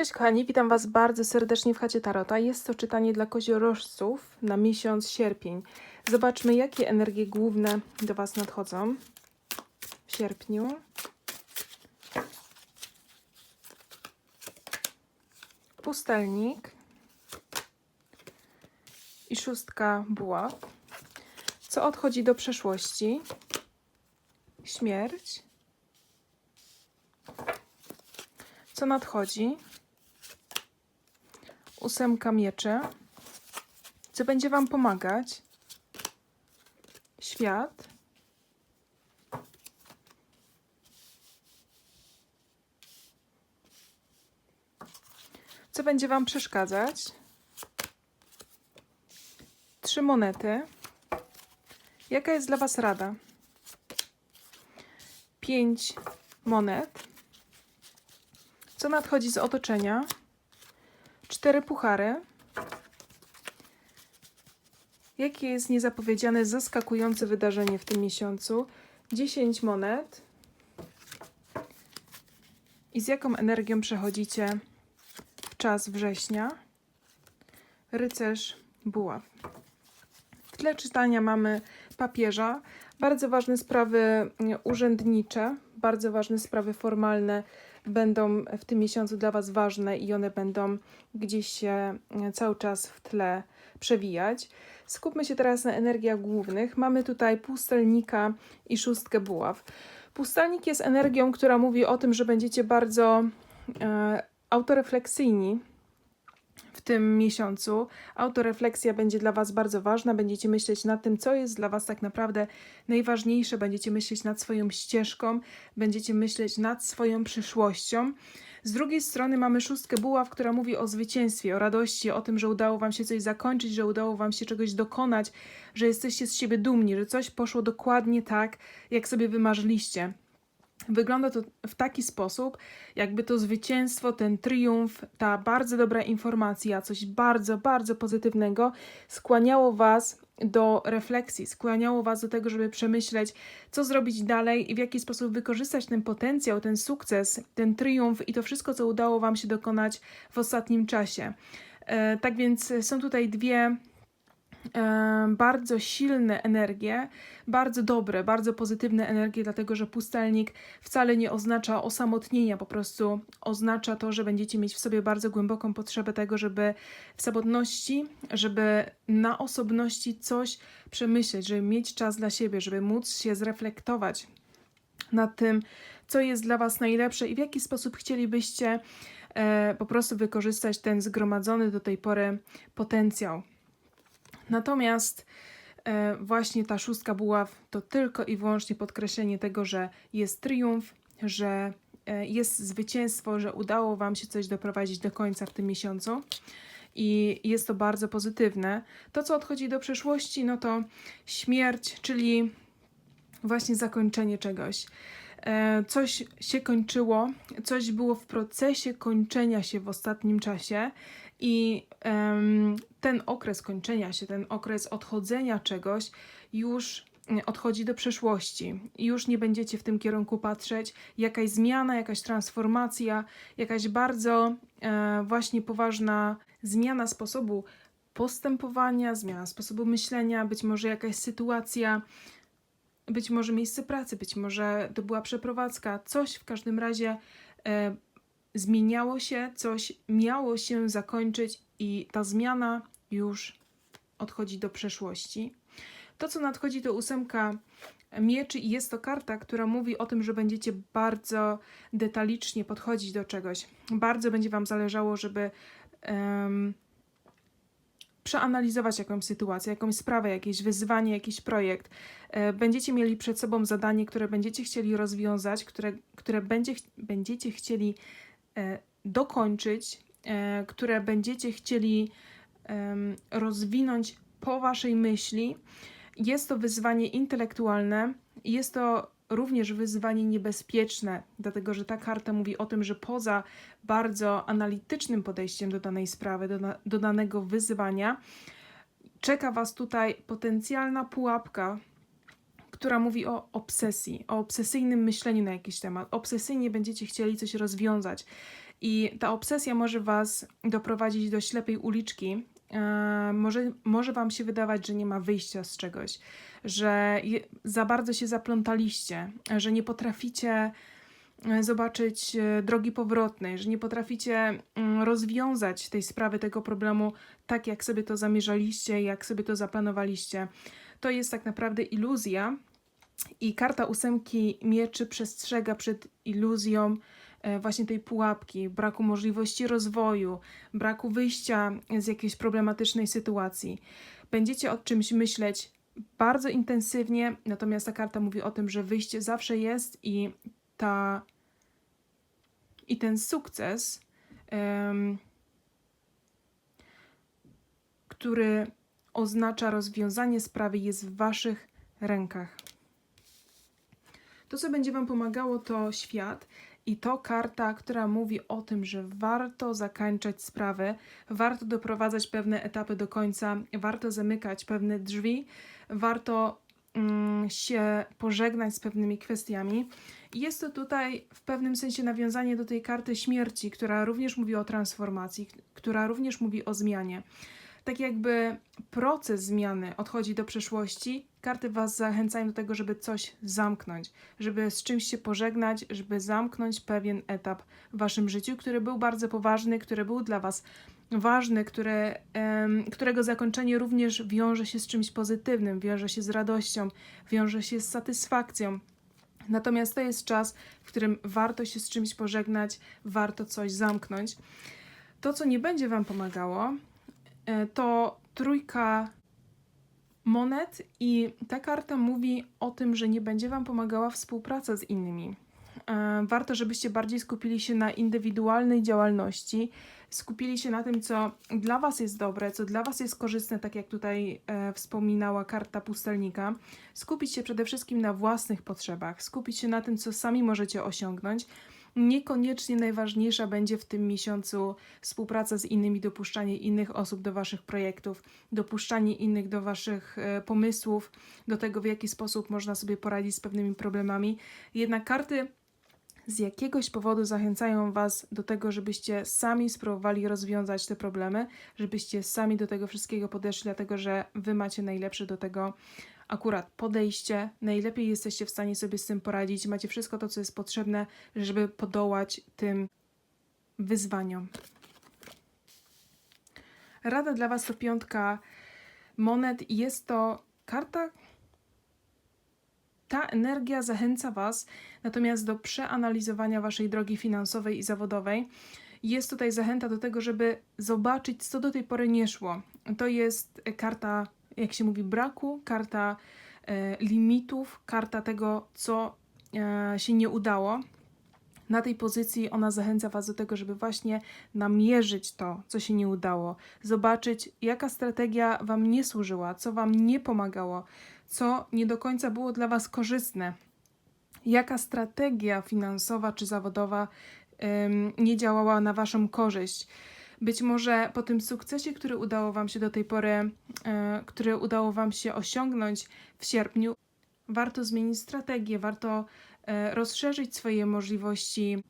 Cześć kochani, witam Was bardzo serdecznie w chacie Tarota. Jest to czytanie dla koziorożców na miesiąc sierpień. Zobaczmy, jakie energie główne do Was nadchodzą w sierpniu. Pustelnik i szóstka buław. Co odchodzi do przeszłości? Śmierć. Co nadchodzi? Ósemka mieczy. Co będzie Wam pomagać? Świat. Co będzie Wam przeszkadzać? Trzy monety. Jaka jest dla Was rada? Pięć monet. Co nadchodzi z otoczenia? Cztery puchary. Jakie jest niezapowiedziane, zaskakujące wydarzenie w tym miesiącu? 10 monet. I z jaką energią przechodzicie w czas września? Rycerz buław. W tle czytania mamy papieża. Bardzo ważne sprawy mm, urzędnicze, bardzo ważne sprawy formalne będą w tym miesiącu dla Was ważne i one będą gdzieś się e, cały czas w tle przewijać. Skupmy się teraz na energiach głównych. Mamy tutaj pustelnika i szóstkę buław. Pustelnik jest energią, która mówi o tym, że będziecie bardzo e, autorefleksyjni w tym miesiącu. Autorefleksja będzie dla Was bardzo ważna. Będziecie myśleć nad tym, co jest dla Was tak naprawdę najważniejsze. Będziecie myśleć nad swoją ścieżką, będziecie myśleć nad swoją przyszłością. Z drugiej strony mamy szóstkę buław, która mówi o zwycięstwie, o radości, o tym, że udało Wam się coś zakończyć, że udało Wam się czegoś dokonać, że jesteście z siebie dumni, że coś poszło dokładnie tak, jak sobie wymarzyliście. Wygląda to w taki sposób, jakby to zwycięstwo, ten triumf, ta bardzo dobra informacja, coś bardzo, bardzo pozytywnego skłaniało Was do refleksji, skłaniało Was do tego, żeby przemyśleć, co zrobić dalej i w jaki sposób wykorzystać ten potencjał, ten sukces, ten triumf i to wszystko, co udało Wam się dokonać w ostatnim czasie. E, tak więc są tutaj dwie bardzo silne energie, bardzo dobre, bardzo pozytywne energie, dlatego że pustelnik wcale nie oznacza osamotnienia, po prostu oznacza to, że będziecie mieć w sobie bardzo głęboką potrzebę tego, żeby w samotności, żeby na osobności coś przemyśleć, żeby mieć czas dla siebie, żeby móc się zreflektować nad tym, co jest dla Was najlepsze i w jaki sposób chcielibyście e, po prostu wykorzystać ten zgromadzony do tej pory potencjał. Natomiast e, właśnie ta szóstka buław to tylko i wyłącznie podkreślenie tego, że jest triumf, że e, jest zwycięstwo, że udało Wam się coś doprowadzić do końca w tym miesiącu. I jest to bardzo pozytywne. To, co odchodzi do przeszłości, no to śmierć, czyli właśnie zakończenie czegoś. E, Coś się kończyło, coś było w procesie kończenia się w ostatnim czasie, i em, ten okres kończenia się, ten okres odchodzenia czegoś już mm, odchodzi do przeszłości. Już nie będziecie w tym kierunku patrzeć. Jakaś zmiana, jakaś transformacja, jakaś bardzo e, właśnie poważna zmiana sposobu postępowania, zmiana sposobu myślenia, być może jakaś sytuacja, być może miejsce pracy, być może to była przeprowadzka, coś w każdym razie e, zmieniało się, coś miało się zakończyć i ta zmiana już odchodzi do przeszłości. To, co nadchodzi, to ósemka mieczy i jest to karta, która mówi o tym, że będziecie bardzo detalicznie podchodzić do czegoś. Bardzo będzie Wam zależało, żeby um, przeanalizować jakąś sytuację, jakąś sprawę, jakieś wyzwanie, jakiś projekt. E, będziecie mieli przed sobą zadanie, które będziecie chcieli rozwiązać, które, które będzie, będziecie chcieli dokończyć, e, które będziecie chcieli rozwinąć po Waszej myśli. Jest to wyzwanie intelektualne, jest to również wyzwanie niebezpieczne, dlatego że ta karta mówi o tym, że poza bardzo analitycznym podejściem do danej sprawy, do, do danego wyzwania, czeka Was tutaj potencjalna pułapka, która mówi o obsesji, o obsesyjnym myśleniu na jakiś temat. Obsesyjnie będziecie chcieli coś rozwiązać I ta obsesja może Was doprowadzić do ślepej uliczki. E, może, może Wam się wydawać, że nie ma wyjścia z czegoś, że za bardzo się zaplątaliście, że nie potraficie e, zobaczyć e, drogi powrotnej, że nie potraficie mm, rozwiązać tej sprawy, tego problemu tak, jak sobie to zamierzaliście, jak sobie to zaplanowaliście. To jest tak naprawdę iluzja. I karta ósemki mieczy przestrzega przed iluzją e, właśnie tej pułapki, braku możliwości rozwoju, braku wyjścia z jakiejś problematycznej sytuacji. Będziecie o czymś myśleć bardzo intensywnie, natomiast ta karta mówi o tym, że wyjście zawsze jest i ta i ten sukces, em, który oznacza rozwiązanie sprawy, jest w Waszych rękach. To, co będzie Wam pomagało, to świat. I to karta, która mówi o tym, że warto zakończać sprawy, warto doprowadzać pewne etapy do końca, warto zamykać pewne drzwi, warto mm, się pożegnać z pewnymi kwestiami. Jest to tutaj w pewnym sensie nawiązanie do tej karty śmierci, która również mówi o transformacji, która również mówi o zmianie tak jakby proces zmiany odchodzi do przeszłości, karty Was zachęcają do tego, żeby coś zamknąć, żeby z czymś się pożegnać, żeby zamknąć pewien etap w Waszym życiu, który był bardzo poważny, który był dla Was ważny, który, um, którego zakończenie również wiąże się z czymś pozytywnym, wiąże się z radością, wiąże się z satysfakcją. Natomiast to jest czas, w którym warto się z czymś pożegnać, warto coś zamknąć. To, co nie będzie Wam pomagało, to trójka monet i ta karta mówi o tym, że nie będzie Wam pomagała współpraca z innymi. E, warto, żebyście bardziej skupili się na indywidualnej działalności, skupili się na tym, co dla Was jest dobre, co dla Was jest korzystne, tak jak tutaj e, wspominała karta pustelnika. Skupić się przede wszystkim na własnych potrzebach, skupić się na tym, co sami możecie osiągnąć, Niekoniecznie najważniejsza będzie w tym miesiącu współpraca z innymi, dopuszczanie innych osób do Waszych projektów, dopuszczanie innych do Waszych e, pomysłów, do tego, w jaki sposób można sobie poradzić z pewnymi problemami. Jednak karty z jakiegoś powodu zachęcają Was do tego, żebyście sami spróbowali rozwiązać te problemy, żebyście sami do tego wszystkiego podeszli, dlatego że Wy macie najlepsze do tego akurat podejście, najlepiej jesteście w stanie sobie z tym poradzić, macie wszystko to, co jest potrzebne, żeby podołać tym wyzwaniom. Rada dla Was to piątka monet i jest to karta. Ta energia zachęca Was natomiast do przeanalizowania Waszej drogi finansowej i zawodowej. Jest tutaj zachęta do tego, żeby zobaczyć, co do tej pory nie szło. To jest karta jak się mówi, braku, karta e, limitów, karta tego, co e, się nie udało. Na tej pozycji ona zachęca Was do tego, żeby właśnie namierzyć to, co się nie udało, zobaczyć, jaka strategia Wam nie służyła, co Wam nie pomagało, co nie do końca było dla Was korzystne, jaka strategia finansowa czy zawodowa ym, nie działała na Waszą korzyść. Być może po tym sukcesie, który udało Wam się do tej pory, e, który udało Wam się osiągnąć w sierpniu, warto zmienić strategię, warto e, rozszerzyć swoje możliwości.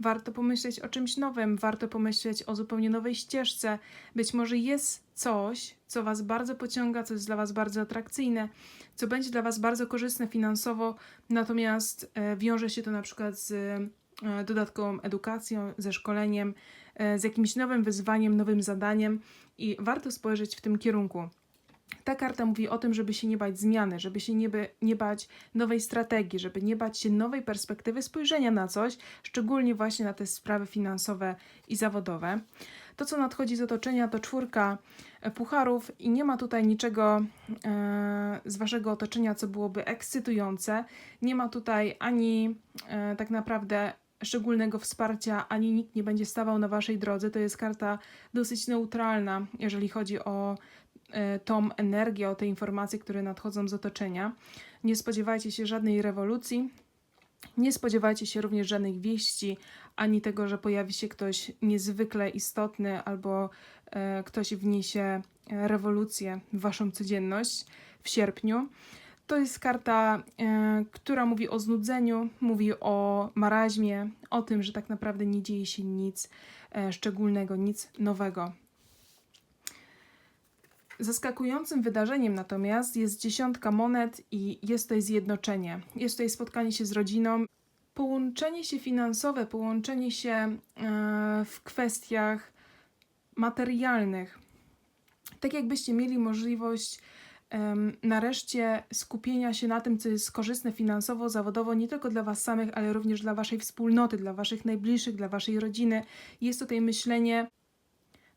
Warto pomyśleć o czymś nowym, warto pomyśleć o zupełnie nowej ścieżce. Być może jest coś, co Was bardzo pociąga, co jest dla Was bardzo atrakcyjne, co będzie dla Was bardzo korzystne finansowo, natomiast e, wiąże się to na przykład z dodatkową edukacją, ze szkoleniem, z jakimś nowym wyzwaniem, nowym zadaniem i warto spojrzeć w tym kierunku. Ta karta mówi o tym, żeby się nie bać zmiany, żeby się nie, by, nie bać nowej strategii, żeby nie bać się nowej perspektywy spojrzenia na coś, szczególnie właśnie na te sprawy finansowe i zawodowe. To, co nadchodzi z otoczenia, to czwórka e, pucharów i nie ma tutaj niczego e, z waszego otoczenia, co byłoby ekscytujące. Nie ma tutaj ani e, tak naprawdę szczególnego wsparcia, ani nikt nie będzie stawał na waszej drodze. To jest karta dosyć neutralna, jeżeli chodzi o e, tą energię, o te informacje, które nadchodzą z otoczenia. Nie spodziewajcie się żadnej rewolucji. Nie spodziewajcie się również żadnych wieści, ani tego, że pojawi się ktoś niezwykle istotny albo e, ktoś wniesie rewolucję w waszą codzienność w sierpniu. To jest karta, e, która mówi o znudzeniu, mówi o maraźmie, o tym, że tak naprawdę nie dzieje się nic e, szczególnego, nic nowego. Zaskakującym wydarzeniem natomiast jest dziesiątka monet i jest tutaj zjednoczenie. Jest tutaj spotkanie się z rodziną, połączenie się finansowe, połączenie się e, w kwestiach materialnych. Tak jakbyście mieli możliwość nareszcie skupienia się na tym, co jest korzystne finansowo, zawodowo, nie tylko dla Was samych, ale również dla Waszej wspólnoty, dla Waszych najbliższych, dla Waszej rodziny. Jest tutaj myślenie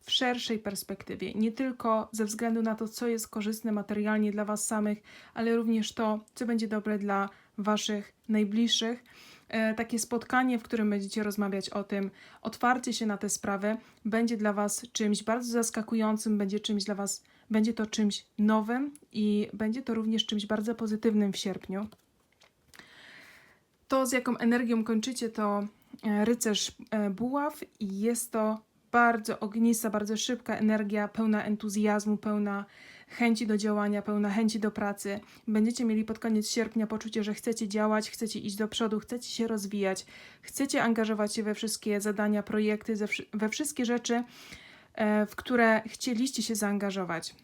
w szerszej perspektywie, nie tylko ze względu na to, co jest korzystne materialnie dla Was samych, ale również to, co będzie dobre dla Waszych najbliższych. E, takie spotkanie, w którym będziecie rozmawiać o tym, otwarcie się na te sprawy, będzie dla Was czymś bardzo zaskakującym, będzie czymś dla Was, będzie to czymś nowym i będzie to również czymś bardzo pozytywnym w sierpniu. To, z jaką energią kończycie, to e, rycerz e, buław i jest to bardzo ognista, bardzo szybka energia, pełna entuzjazmu, pełna chęci do działania, pełna chęci do pracy. Będziecie mieli pod koniec sierpnia poczucie, że chcecie działać, chcecie iść do przodu, chcecie się rozwijać, chcecie angażować się we wszystkie zadania, projekty, we wszystkie rzeczy, w które chcieliście się zaangażować.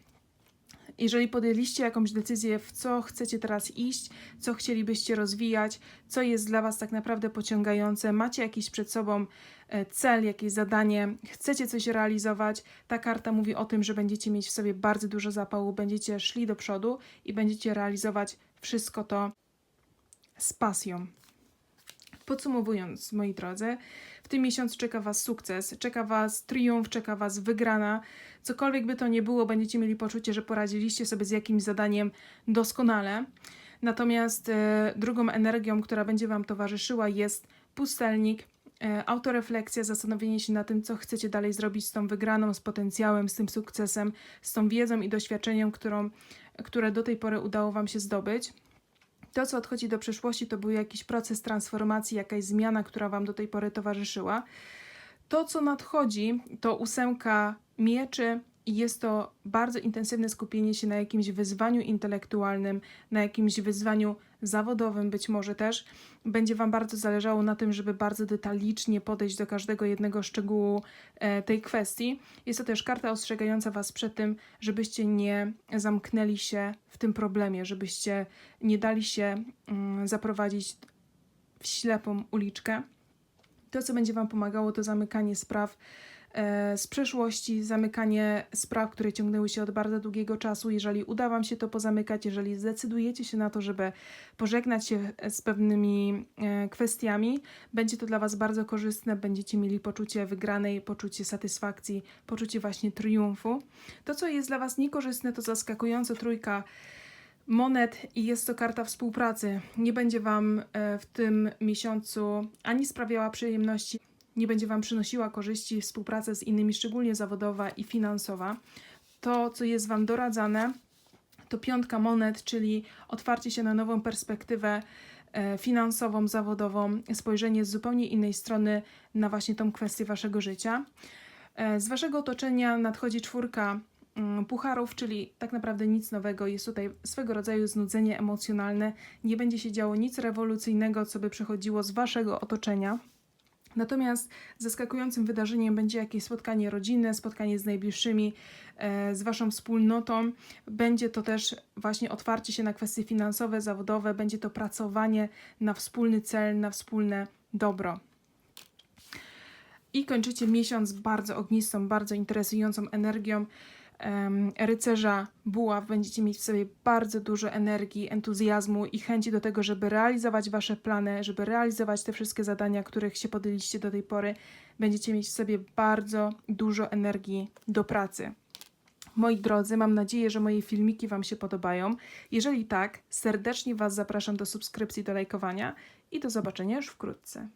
Jeżeli podjęliście jakąś decyzję, w co chcecie teraz iść, co chcielibyście rozwijać, co jest dla Was tak naprawdę pociągające, macie jakiś przed sobą e, cel, jakieś zadanie, chcecie coś realizować, ta karta mówi o tym, że będziecie mieć w sobie bardzo dużo zapału, będziecie szli do przodu i będziecie realizować wszystko to z pasją. Podsumowując, moi drodzy, w tym miesiącu czeka Was sukces, czeka Was triumf, czeka Was wygrana. Cokolwiek by to nie było, będziecie mieli poczucie, że poradziliście sobie z jakimś zadaniem doskonale. Natomiast e, drugą energią, która będzie Wam towarzyszyła, jest pustelnik, e, autorefleksja, zastanowienie się na tym, co chcecie dalej zrobić z tą wygraną, z potencjałem, z tym sukcesem, z tą wiedzą i doświadczeniem, którą, które do tej pory udało Wam się zdobyć. To, co odchodzi do przyszłości, to był jakiś proces transformacji, jakaś zmiana, która Wam do tej pory towarzyszyła. To, co nadchodzi, to ósemka mieczy i jest to bardzo intensywne skupienie się na jakimś wyzwaniu intelektualnym, na jakimś wyzwaniu zawodowym być może też. Będzie Wam bardzo zależało na tym, żeby bardzo detalicznie podejść do każdego jednego szczegółu e, tej kwestii. Jest to też karta ostrzegająca Was przed tym, żebyście nie zamknęli się w tym problemie, żebyście nie dali się mm, zaprowadzić w ślepą uliczkę. To, co będzie Wam pomagało, to zamykanie spraw z przeszłości, zamykanie spraw, które ciągnęły się od bardzo długiego czasu. Jeżeli uda Wam się to pozamykać, jeżeli zdecydujecie się na to, żeby pożegnać się z pewnymi e, kwestiami, będzie to dla Was bardzo korzystne. Będziecie mieli poczucie wygranej, poczucie satysfakcji, poczucie właśnie triumfu. To, co jest dla Was niekorzystne, to zaskakująco trójka monet i jest to karta współpracy. Nie będzie Wam e, w tym miesiącu ani sprawiała przyjemności, nie będzie Wam przynosiła korzyści współpraca z innymi, szczególnie zawodowa i finansowa. To, co jest Wam doradzane, to piątka monet, czyli otwarcie się na nową perspektywę e, finansową, zawodową, spojrzenie z zupełnie innej strony na właśnie tą kwestię Waszego życia. E, Z Waszego otoczenia nadchodzi czwórka mm, pucharów, czyli tak naprawdę nic nowego. Jest tutaj swego rodzaju znudzenie emocjonalne. Nie będzie się działo nic rewolucyjnego, co by przychodziło z Waszego otoczenia. Natomiast zaskakującym wydarzeniem będzie jakieś spotkanie rodzinne, spotkanie z najbliższymi, e, z Waszą wspólnotą. Będzie to też właśnie otwarcie się na kwestie finansowe, zawodowe, będzie to pracowanie na wspólny cel, na wspólne dobro. I kończycie miesiąc bardzo ognistą, bardzo interesującą energią rycerza buław. Będziecie mieć w sobie bardzo dużo energii, entuzjazmu i chęci do tego, żeby realizować Wasze plany, żeby realizować te wszystkie zadania, których się podjęliście do tej pory. Będziecie mieć w sobie bardzo dużo energii do pracy. Moi drodzy, mam nadzieję, że moje filmiki Wam się podobają. Jeżeli tak, serdecznie Was zapraszam do subskrypcji, do lajkowania i do zobaczenia już wkrótce.